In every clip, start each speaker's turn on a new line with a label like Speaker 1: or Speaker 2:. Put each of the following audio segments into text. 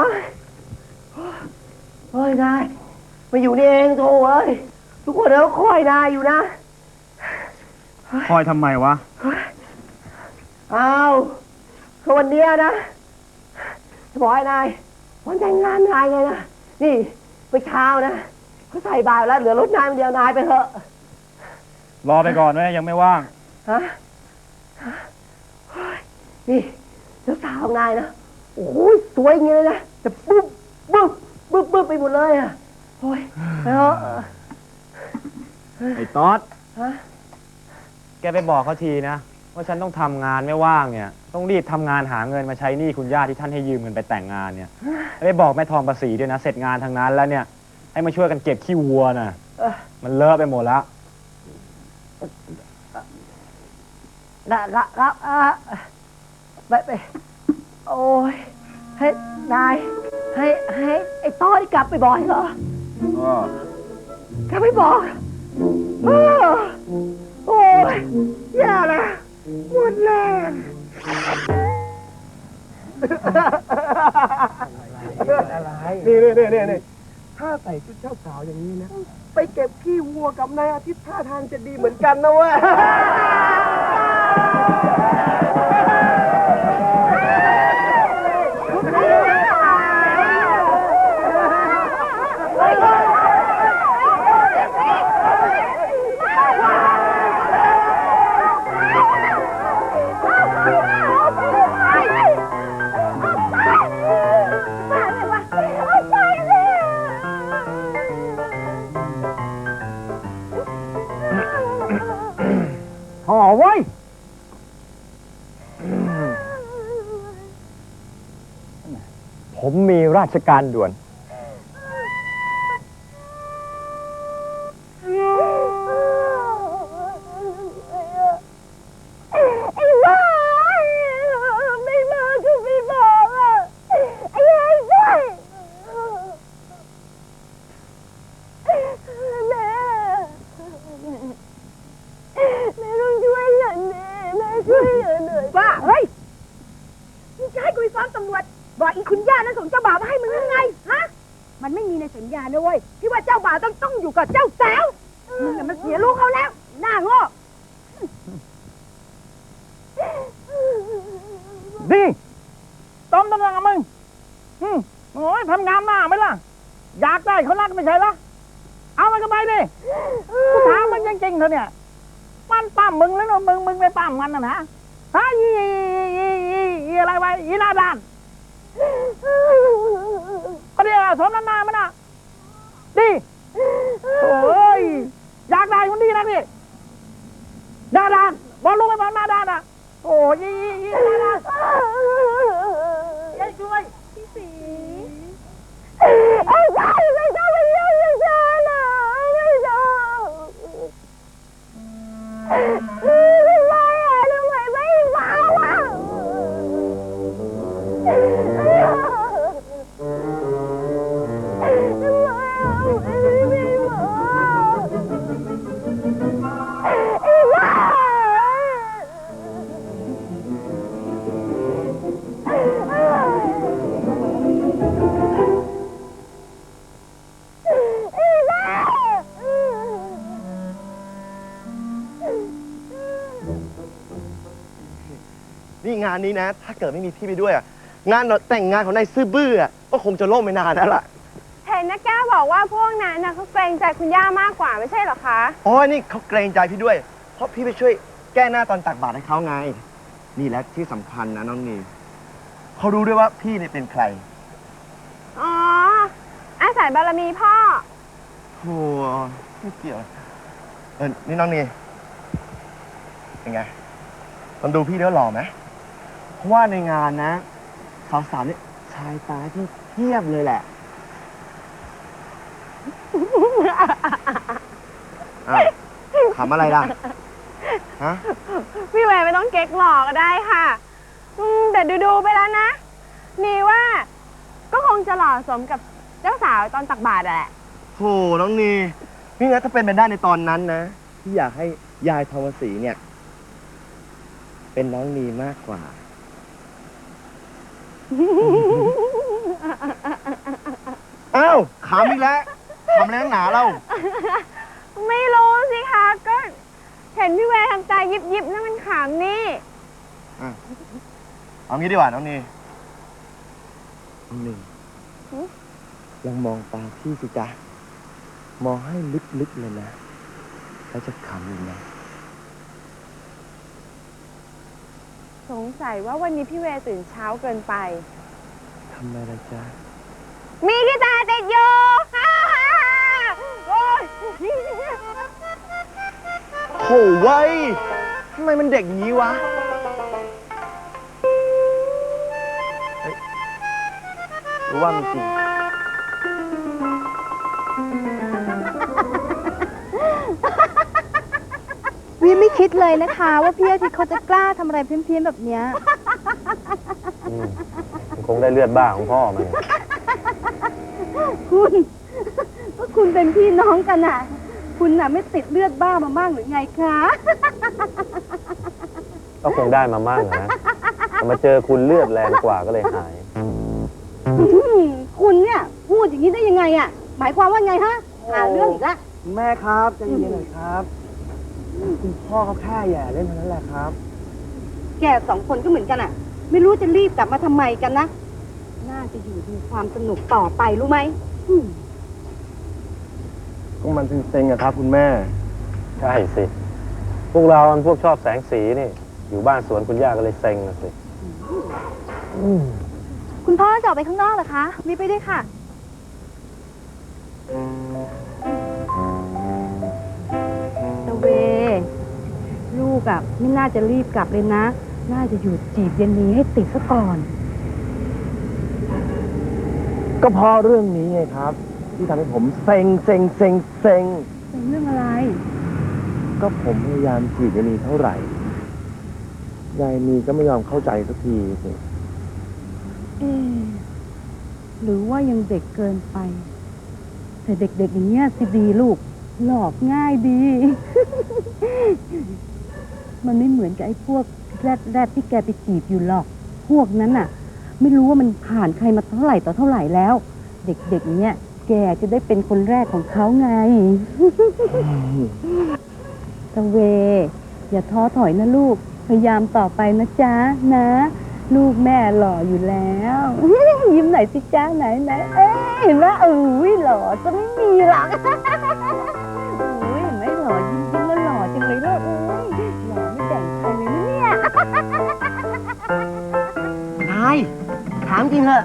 Speaker 1: นายโอ้ยนายมาอยู่นี่เองโถ่เอ้ยทุกคนแล้วคอยนายอยู่นะ
Speaker 2: คอยทำไมวะ
Speaker 1: อ้าวคือวันเนี้ยนะจะบอกให้นายวันแต่งงานนายไงนะนี่ไปเช้านะเขาใส่บาตรแล้วเหลือรถนายคนเดียวนายไปเถอะ
Speaker 2: รอไปก่อนนะยังไม่ว่าง
Speaker 1: ฮะฮะเฮ้ยนี่เจ้าสาวของนายนะโอ้ยสวยอย่างงี้เลยนะ แต่ปุ๊บปุ๊บปุ๊บปุ๊บไปหมดเลยอะโอ้ยแล้ว
Speaker 2: ไอ้ต๊อด
Speaker 1: ฮะ
Speaker 2: แกไปบอกเขาทีนะ ว่าฉันต้องทำงานไม่ว่างเนี่ย ต้องรีบทำงานหาเงินมาใช้หนี้คุณย่าที่ท่านให้ยืมเงินไปแต่งงานเนี่ยแล้วไปบอกแม่ทองประสีด้วยนะ เสร็จงานทางนั้นแล้วเนี่ย ให้มาช่วยกันเก็บขี้วัวน่ะ
Speaker 1: เออ
Speaker 2: มันเลอะไปหมดแล้ว
Speaker 1: ได้ละครับอะไปไปโอ้ย ให้นายให้ให้ไอ้ต้อยกลับไปบอกให้เหรอกลับไปบอกเออโอ้ยแย่ละหมดแรง
Speaker 3: นี่นี่นี่นี่นี่ถ้าใส่ชุดเจ้าสาวอย่างนี้นะ ไปเก็บขี้วัวกับนายอาทิตย์ท่าทางจะดีเหมือนกันนะเว้ย ราชการด่วน
Speaker 1: บอกอี
Speaker 4: คุณย่านั้นส่งเจ้าบ่าวมาให้มึงยังไงฮะมันไม่มีในสัญญานะเว้ยที่ว่าเจ้าบ่าวต้องต้องอยู่กับเจ้าสาวมึงน่ะมันเสียลูกเขาแล้วหน้าโง่
Speaker 3: ดีต้มตำแหน่งกับมึงอืมโอ้ยทำงานหน้าไหมล่ะ อยากได้เขารักไม่ใช่เหรอเอามันก็ไปดิกูถามมันจริงๆเถอะเนี่ย มันปั้มมึงแล้วเนอะมึงมึงไปปั้มมันนะนะฮะอีอีอีอีอีอะไรไว้อีหน้าด้าน ก็เดี๋ยสมน้ำหน้ามันอะดีโอ้ยอยากได้คนดีนะพี่หน้าด้านบอลลูกไปบอกหน้าด้านอะโอ้ยอีอีอีหน้าดาน
Speaker 4: ยายช่วย
Speaker 1: พี่สี
Speaker 5: นี่งานนี้นะ ถ้าเกิดไม่มีพี่ไปด้วยอะงานแต่งงานของนายซื่อบื้ออะก็คงจะล่มไปนานแล้วล่ะ
Speaker 6: เห็นนะแก้วบอกว่าพวกนั้นนะเขาเกรงใจคุณย่ามากกว่าไม่ใช่เหรอคะ
Speaker 5: โอ้ยนี่เขาเกรงใจพี่ด้วย เพราะพี่ไปช่วยแก้หน้าตอนตักบาตรให้เขาไง นี่และที่สำคัญนะน้องนีเขารู้ด้วยว่าพี่เนี่ยเป็นใคร
Speaker 6: อ๋อ อาศัยบารมีพ่อ
Speaker 5: โอ้ไม่เกี่ยวเออนี่น้องนีเป็นไงลองดูพี่แล้วหล่อไหม เพราะว่าในงานนะสาวๆเนี่ยชายตาที่เทียบเลยแหละ อ้าวขำอะไรล่ะ ฮะ
Speaker 6: พี่แหวนไม่ต้องเก๊กหลอกก็ได้ค่ะ อืมแต่ดูๆไปแล้วนะ นี่ว่าคงจะหล่อสมกับเจ้าสาวตอนตักบาตรอะแหละ
Speaker 5: โธ่น้องนีนี่นะถ้าเป็นไปได้ในตอนนั้นนะพี่อยากให้ยายทองศรีเนี่ย เป็นน้องนีมากกว่า อ้าวขำอีกแล้วขำแรงหนาเรา
Speaker 6: ไม่รู้สิคะก็เห็นพี่เวย์ทำตายิบยิบๆนั่นมันขำนี่
Speaker 5: เอางี้ดีกว่าน้องนีน้องนี
Speaker 6: หือ
Speaker 5: ลองมองตาพี่สิจ๊ะ มองให้ลึกๆเลยนะ แล้วจะขำอีกนะ
Speaker 6: สงสัยว่าวันนี้พี่เวย์ตื่นเช้าเกินไป
Speaker 5: ทำไมล่ะจ๊ะ
Speaker 6: มีกีตาร์ติดอยู่ฮ่าฮ่าโอ๊ย
Speaker 5: โถ่เว้ยทำไมมันเด็กอย่างนี้วะเฮ้ยหรือว่ามันจริง
Speaker 4: วีไม่คิดเลยนะคะ ว่าพี่อาทิตย์เขาจะกล้าทำอะไรเพี้ยนๆแบบเนี้ย
Speaker 2: อืมมันคงได้เลือดบ้าของพ่อมัน
Speaker 4: คุณก็คุณเป็นพี่น้องกันน่ะ คุณน่ะไม่ติดเลือดบ้ามาบ้างหรือไงคะ
Speaker 2: ก็คงได้มามั่งอะนะแต่มาเจอคุณเลือดแรงกว่าก็เลยหาย
Speaker 4: อื้อหือคุณเนี่ยพูดอย่างนี้ได้ยังไงอะ หมายความว่าไงฮะหาเรื่องอีกละ
Speaker 5: แม่ครับใจเย็นหน่อยครับ คุณพ่อเขาแค่แย่เล่นเท่านั้นแหละครับ
Speaker 4: แกสองคนก็เหมือนกันอะ ไม่รู้จะรีบกลับมาทำไมกันนะ น่าจะอยู่ดูความสนุกต่อไปรู้ไหมอืม
Speaker 5: ก็มันเซ็งๆอะครับ คุณแม่
Speaker 2: ใช่สิ พวกเรามันพวกชอบแสงสีนี่ อยู่บ้านสวนคุณย่าก็เลยเซ็งนะสิ
Speaker 4: คุณพ่อจะออกไปข้างนอกเหรอคะ มีไปด้วยค่ะตะ เวลูกอะ่ะไม่น่าจะรีบกลับเลยนะ น่าจะอยู่จีบเย็นนี้ให้ติดซะก่อน
Speaker 5: ก็เพราะเรื่องนี้ไงครับ ที่ทำให้ผมเซ็งเซ็งเซ็งเซ็ง
Speaker 4: เป็นเรื่องอะไร
Speaker 5: ก็ผมพยายามจีบยายนีเท่าไหร่ยายนีก็ไม่ยอมเข้าใจสักทีสิ
Speaker 4: เอ๊ะหรือว่ายังเด็กเกินไป แต่เด็กๆอย่างเงี้ยสิดีลูก หลอกง่ายดี มันไม่เหมือนกับไอ้พวกแรดแรดที่แกไปจีบอยู่หรอก พวกนั้นน่ะ ไม่รู้ว่ามันผ่านใครมาเท่าไหร่ต่อเท่าไหร่แล้ว เด็กๆเนี้ยแกจะได้เป็นคนแรกของเขาไง ตะเว อย่าท้อถอยนะลูก พยายามต่อไปนะจ๊ะนะ ลูกแม่หล่ออยู่แล้ว ยิ้มไหนอยสิจ้าไหนไหนเอ้ยเห็นไหมเอ้ยหล่อจะไม่มีหรอก
Speaker 1: จริงเหอะ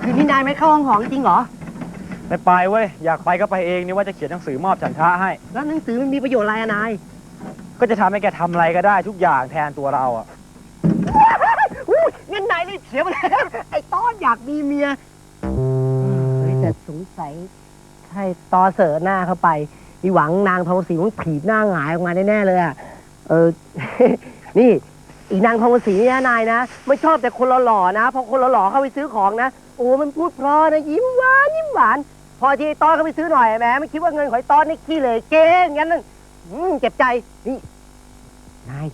Speaker 1: คืนนี้นายไม่เข้าห้องหอจริงเหรอ
Speaker 2: ไม่ไปเว้ย อยากไปก็ไปเองนี่ว่าจะเขียนหนังสือมอบฉันทะให้
Speaker 1: แล้วหนังสือมันมีประโยชน์อะไรอะนาย
Speaker 2: ก็จะทำให้แกทำอะไรก็ได้ทุกอย่างแทนตัวเราอะ
Speaker 1: อุ้ยงั้นนายได้เสียไปแล้ว ไอ้ต้อนอยากมีเมียเฮ้ยแต่สงสัยใช่ตอเสือหน้าเข้าไปอีหวังนางทองศรีมันถีบหน้าหงายออกมาแน่ๆเลยอะเออ นี่ อีนางทองศรีเนี่ยนายนะ ไม่ชอบแต่คนหล่อๆนะพอคนหล่อๆเข้าไปซื้อของนะ โอ้มันพูดเพราะนะยิ้มหวานยิ้มหวาน พอที่ไอ้ต้อนเข้าไปซื้อหน่อยแหมไม่คิดว่าเงินของไอ้ต้อนนี่ขี้เลยเก้งงั้นนั่นอืมเจ็บใจนี่นาย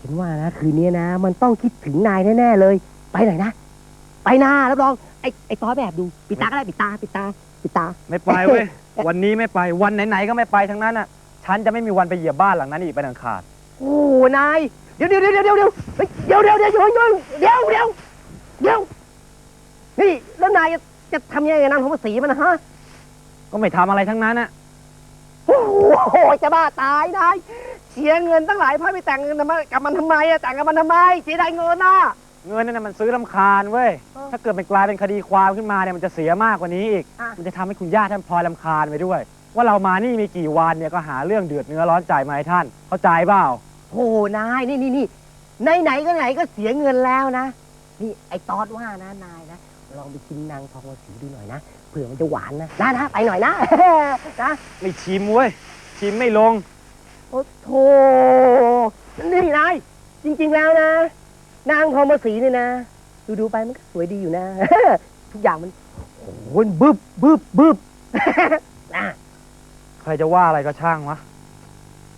Speaker 1: ฉันว่านะ คืนนี้นะ มันต้องคิดถึงนายแน่ๆเลย ไปไหนนะ ไปหน้ารับรองไอ้ไอ้ต้อแบบดูปิดตาก็ได้ปิดตาปิดตาปิดตา
Speaker 2: ไม่ไปเว้ย วันนี้ไม่ไป วันไหนๆก็ไม่ไปทั้งนั้นอะ ฉันจะไม่มีวันไปเหยียบบ้านหลังนั้นอีกเป็นอันขาด
Speaker 1: โอ้โหนายเดี๋ยวเดี๋ยวเดี๋ยวเดี๋ยวเดี๋ยวเฮ้ยเดี๋ยวเดี๋ยวเดี๋ยวเดี๋ยวเดี๋ยวเดี๋ยวเดี๋ยวเดี๋ยวนี่แล้วนายจะจะทำยังไงกับนางทองศรีมันนะฮะ
Speaker 2: ก็ไม่ทำอะไรทั้งนั้นอะ
Speaker 1: โอ้โหจะบ้าตายนายเสียเงินตั้งหลายพันไปแต่งเงินทำไมกับมันทำไมอะแต่งกับมันทำไมเสียดายเงินน่ะ
Speaker 2: เงินนั่นนะมันซื้อลำคาญเว้ย
Speaker 1: เออ
Speaker 2: ถ้าเกิดเป็นกลายเป็นคดีความขึ้นมาเนี่ยมันจะเสียมากกว่านี้อีก
Speaker 1: อะ
Speaker 2: มันจะทำให้คุณย่าท่านพลอยลำคาญไปด้วย ว่าเรามานี่มีกี่วันเนี่ยก็หาเรื่องเดือดเนื้อร้อนใจมาให้ท่าน เข้าใจเปล่า
Speaker 1: โอ้โหนายนี่นี่นี่ไหนไหนก็ไหนก็เสียเงินแล้วนะ นี่ไอ้ตอดว่านะนายนะ ลองไปกินนางทองศรีดูหน่อยนะเผื่อมันจะหวานนะนะนะไปหน่อยนะ นะ
Speaker 2: ไม่ชิมเว้ย ชิมไม่ลง
Speaker 1: โอ้โถนี่นายจริง ๆแล้วนะ นางทองมาสีเนี่ยนะ ดูดูๆไปมันก็สวยดีอยู่นะ ทุกอย่างมันโโอ้ยบึบบึบบึบ นะ
Speaker 2: ใครจะว่าอะไรก็ช่างวะ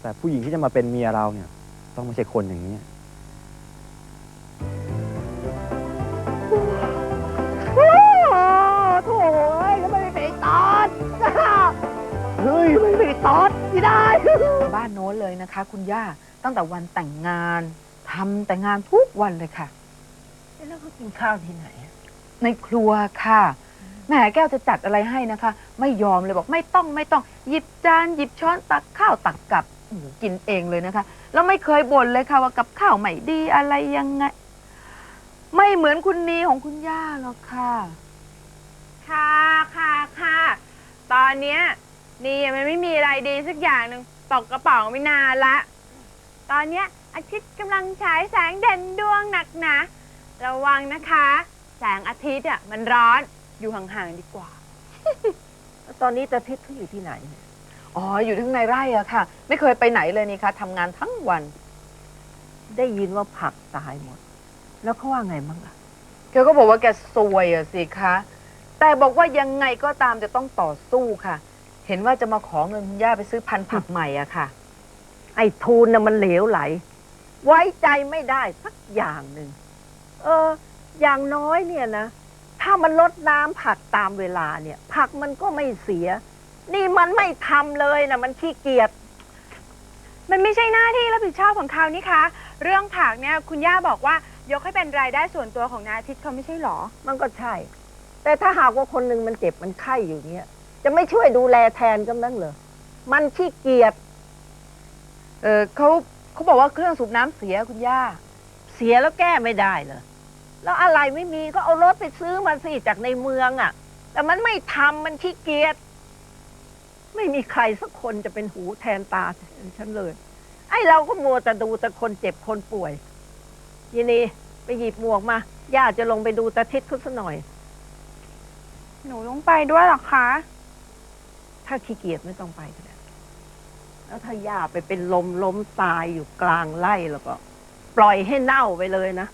Speaker 2: แต่ผู้หญิงที่จะมาเป็นเมียเราเนี่ย ต้องไม่ใช่คนอย่างนี้
Speaker 1: โอ้โถ่เอ้ยทำไมไม่ไปตอด เฮ้ยไม่ไปตอดไม่ได้
Speaker 7: บ้านโน้นเลยนะคะ คุณย่าตั้งแต่วันแต่งงานทำแต่งานทุกวันเลยค่ะ
Speaker 1: แล้วเขากินข้าวที่ไหน
Speaker 7: ในครัวค่ะแหม่แก้วจะจัดอะไรให้นะคะ ไม่ยอมเลยบอกไม่ต้องไม่ต้องหยิบจานหยิบช้อนตักข้าวตักกลับ โอ้โหกินเองเลยนะคะ แล้วไม่เคยบ่นเลยค่ะว่ากับข้าวไม่ดีอะไรยังไง ไม่เหมือนคุณนีของคุณย่าหรอกค่ะ
Speaker 6: ค่ะค่ะค่ะ ตอนเนี้ยนี่ยังไม่มีอะไรดีสักอย่างหนึ่งตกกระเป๋าไม่นานละ ตอนเนี้ยอาทิตย์กำลังฉายแสงเด่นดวงหนักหนาระวังนะคะ แสงอาทิตย์อะมันร้อนอยู่ห่างๆดีกว่า
Speaker 1: ตอนนี้ตาทิศเขาอยู่ที่ไหน
Speaker 7: อ๋อ อยู่ทั้งในไร่อะค่ะ ไม่เคยไปไหนเลยนี่ค่ะทำงานทั้งวัน
Speaker 1: ได้ยินว่าผักตายหมด แล้วเขาว่าไงบ้างล่ะ
Speaker 7: แกก็บอกว่าแกซวยอะสิคะ แต่บอกว่ายังไงก็ตามจะต้องต่อสู้ค่ะ เห็นว่าจะมาขอเงินคุณย่าไปซื้อพันธุ์ผักใหม่อะค่ะ
Speaker 1: ไอ้ทูนน่ะมันเหลวไหล ไว้ใจไม่ได้สักอย่างหนึ่ง เออ อย่างน้อยเนี่ยนะ ถ้ามันลดน้ำผักตามเวลาเนี่ย ผักมันก็ไม่เสีย นี่มันไม่ทำเลยนะมันขี้เกียจ
Speaker 6: มันไม่ใช่หน้าที่รับผิดชอบของเขานี่คะ เรื่องผักเนี่ยคุณย่าบอกว่ายกให้เป็นรายได้ส่วนตัวของนาอาทิตย์เขาไม่ใช่หรอ
Speaker 1: มันก็ใช่ แต่ถ้าหากว่าคนหนึ่งมันเจ็บมันไข้อยู่เนี่ยจะไม่ช่วยดูแลแทนกันบ้างเหรอ มันขี้เกียจ
Speaker 7: เออเขาเขาบอกว่าเครื่องสูบน้ำเสียคุณย่า
Speaker 1: เสียแล้วแก้ไม่ได้เหรอ แล้วอะไรไม่มีก็เอารถไปซื้อมาสิจากในเมืองอะ่ะ แต่มันไม่ทำมันขี้เกียจ ไม่มีใครสักคนจะเป็นหูแทนตาแทนฉันเลย ไอ้เราก็มัวแต่ดูแต่คนเจ็บคนป่วยยีนี่ไปหยิบหมวกมาย่าจะลงไปดูตาทิศเขาสักหน่อย
Speaker 6: หนูต้องไปด้วยเหรอคะ
Speaker 1: ถ้าขี้เกียจไม่ต้องไปก็ได้แล้วถ้าย่าไปเป็นลมล้มตายอยู่กลางไร่แล้วก็ ปล่อยให้เน่าไปเลยนะ